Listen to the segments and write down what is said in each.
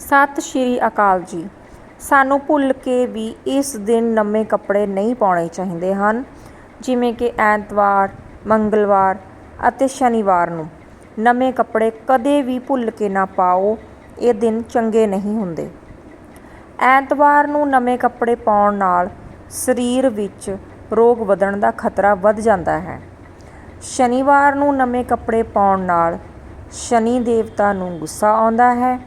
ਸਤਿ ਸ਼੍ਰੀ ਅਕਾਲ ਜੀ। ਸਾਨੂੰ ਭੁੱਲ ਕੇ ਵੀ ਇਸ ਦਿਨ ਨਵੇਂ ਕੱਪੜੇ ਨਹੀਂ ਪਾਉਣੇ ਚਾਹੀਦੇ ਹਨ, ਜਿਵੇਂ ਕਿ ਐਤਵਾਰ, ਮੰਗਲਵਾਰ ਅਤੇ ਸ਼ਨੀਵਾਰ ਨੂੰ। ਨਵੇਂ ਕੱਪੜੇ ਕਦੇ ਵੀ ਭੁੱਲ ਕੇ ਨਾ ਪਾਓ, ਇਹ ਦਿਨ ਚੰਗੇ ਨਹੀਂ ਹੁੰਦੇ। ਐਤਵਾਰ ਨੂੰ ਨਵੇਂ ਕੱਪੜੇ ਪਾਉਣ ਨਾਲ ਸਰੀਰ ਵਿੱਚ ਰੋਗ ਵਧਣ ਦਾ ਖਤਰਾ ਵੱਧ ਜਾਂਦਾ ਹੈ। ਸ਼ਨੀਵਾਰ ਨੂੰ ਨਵੇਂ ਕੱਪੜੇ ਪਾਉਣ ਨਾਲ ਸ਼ਨੀ ਦੇਵਤਾ ਨੂੰ ਗੁੱਸਾ ਆਉਂਦਾ ਹੈ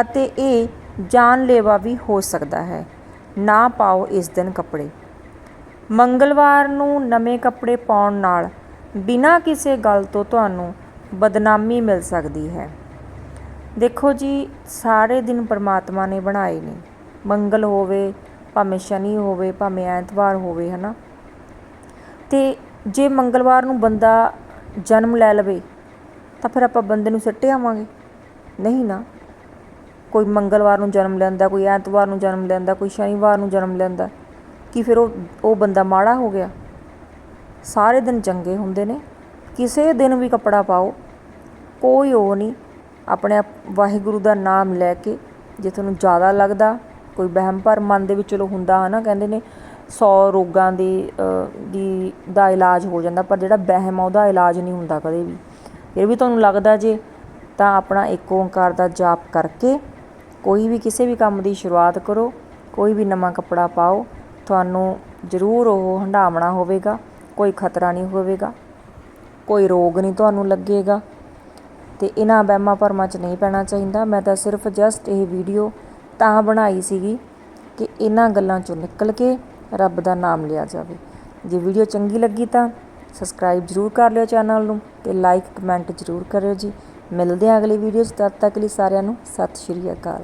ਅਤੇ ਇਹ ਜਾਨਲੇਵਾ ਵੀ ਹੋ ਸਕਦਾ ਹੈ। ਨਾ ਪਾਓ ਇਸ ਦਿਨ ਕੱਪੜੇ। ਮੰਗਲਵਾਰ ਨੂੰ ਨਵੇਂ ਕੱਪੜੇ ਪਾਉਣ ਨਾਲ ਬਿਨਾਂ ਕਿਸੇ ਗੱਲ ਤੋਂ ਤੁਹਾਨੂੰ ਬਦਨਾਮੀ ਮਿਲ ਸਕਦੀ ਹੈ। ਦੇਖੋ ਜੀ, ਸਾਰੇ ਦਿਨ ਪਰਮਾਤਮਾ ਨੇ ਬਣਾਏ ਨੇ। ਮੰਗਲ ਹੋਵੇ, ਭਾਵੇਂ ਸ਼ਨੀ ਹੋਵੇ, ਭਾਵੇਂ ਐਤਵਾਰ ਹੋਵੇ, ਹਨਾ? ਤੇ ਜੇ ਮੰਗਲਵਾਰ ਨੂੰ ਬੰਦਾ ਜਨਮ ਲੈ ਲਵੇ, ਤਾਂ ਫਿਰ ਆਪਾਂ ਬੰਦੇ ਨੂੰ ਸਿੱਟੇ ਆਵਾਂਗੇ। ਨਹੀਂ ਨਾ। ਕੋਈ ਮੰਗਲਵਾਰ ਨੂੰ ਜਨਮ ਲੈਂਦਾ, ਕੋਈ ਐਤਵਾਰ ਨੂੰ ਜਨਮ ਲੈਂਦਾ, ਕੋਈ ਸ਼ਨੀਵਾਰ ਨੂੰ ਜਨਮ ਲੈਂਦਾ, ਕੀ ਫਿਰ ਉਹ ਉਹ ਬੰਦਾ ਮਾੜਾ ਹੋ ਗਿਆ? ਸਾਰੇ ਦਿਨ ਚੰਗੇ ਹੁੰਦੇ ਨੇ। ਕਿਸੇ ਦਿਨ ਵੀ ਕੱਪੜਾ ਪਾਓ। ਕੋਈ ਉਹ ਨਹੀਂ, ਆਪਣੇ ਵਾਹਿਗੁਰੂ ਦਾ ਨਾਮ ਲੈ ਕੇ ਜੇ ਤੁਹਾਨੂੰ ਜ਼ਿਆਦਾ ਲੱਗਦਾ, ਕੋਈ ਵਹਿਮ ਭਰ ਮਨ ਦੇ ਵਿੱਚ ਚਲੋ ਹੁੰਦਾ ਹਨਾ, ਕਹਿੰਦੇ ਨੇ 100 ਰੋਗਾਂ ਦੀ ਦੀ, ਦਾ ਇਲਾਜ ਹੋ ਜਾਂਦਾ, ਪਰ ਜਿਹੜਾ ਵਹਿਮ ਆ ਉਹਦਾ ਇਲਾਜ ਨਹੀਂ ਹੁੰਦਾ ਕਦੇ ਵੀ। ਇਹ ਵੀ ਤੁਹਾਨੂੰ ਲੱਗਦਾ ਜੇ ਤਾਂ ਆਪਣਾ ਇੱਕ ਓੰਕਾਰ ਦਾ ਜਾਪ ਕਰਕੇ ਕੋਈ ਵੀ ਕਿਸੇ ਵੀ ਕੰਮ ਦੀ ਸ਼ੁਰੂਆਤ ਕਰੋ, ਕੋਈ ਵੀ ਨਵਾਂ ਕੱਪੜਾ ਪਾਓ, ਤੁਹਾਨੂੰ ਜ਼ਰੂਰ ਉਹ ਹੰਡਾਵਣਾ ਹੋਵੇਗਾ, ਕੋਈ ਖਤਰਾ ਨਹੀਂ ਹੋਵੇਗਾ, ਕੋਈ ਰੋਗ ਨਹੀਂ ਤੁਹਾਨੂੰ ਲੱਗੇਗਾ। ਤੇ ਇਹਨਾਂ ਵਹਿਮਾਂ ਭਰਮਾਂ 'ਚ ਨਹੀਂ ਪੈਣਾ ਚਾਹੀਦਾ। ਮੈਂ ਤਾਂ ਸਿਰਫ ਜਸਟ ਇਹ ਵੀਡੀਓ ਤਾਂ ਬਣਾਈ ਸੀਗੀ ਕਿ ਇਹਨਾਂ ਗੱਲਾਂ 'ਚੋਂ ਨਿਕਲ ਕੇ ਰੱਬ ਦਾ ਨਾਮ ਲਿਆ ਜਾਵੇ। ਜੇ ਵੀਡੀਓ ਚੰਗੀ ਲੱਗੀ ਤਾਂ ਸਬਸਕ੍ਰਾਈਬ ਜ਼ਰੂਰ ਕਰ ਲਿਓ ਚੈਨਲ ਨੂੰ ਤੇ ਲਾਈਕ ਕਮੈਂਟ ਜ਼ਰੂਰ ਕਰਿਓ ਜੀ। ਮਿਲਦੇ ਹਾਂ ਅਗਲੀ ਵੀਡੀਓ 'ਚ। ਤਦ ਤੱਕ ਲਈ ਸਾਰਿਆਂ ਨੂੰ ਸਤਿ ਸ਼੍ਰੀ ਅਕਾਲ।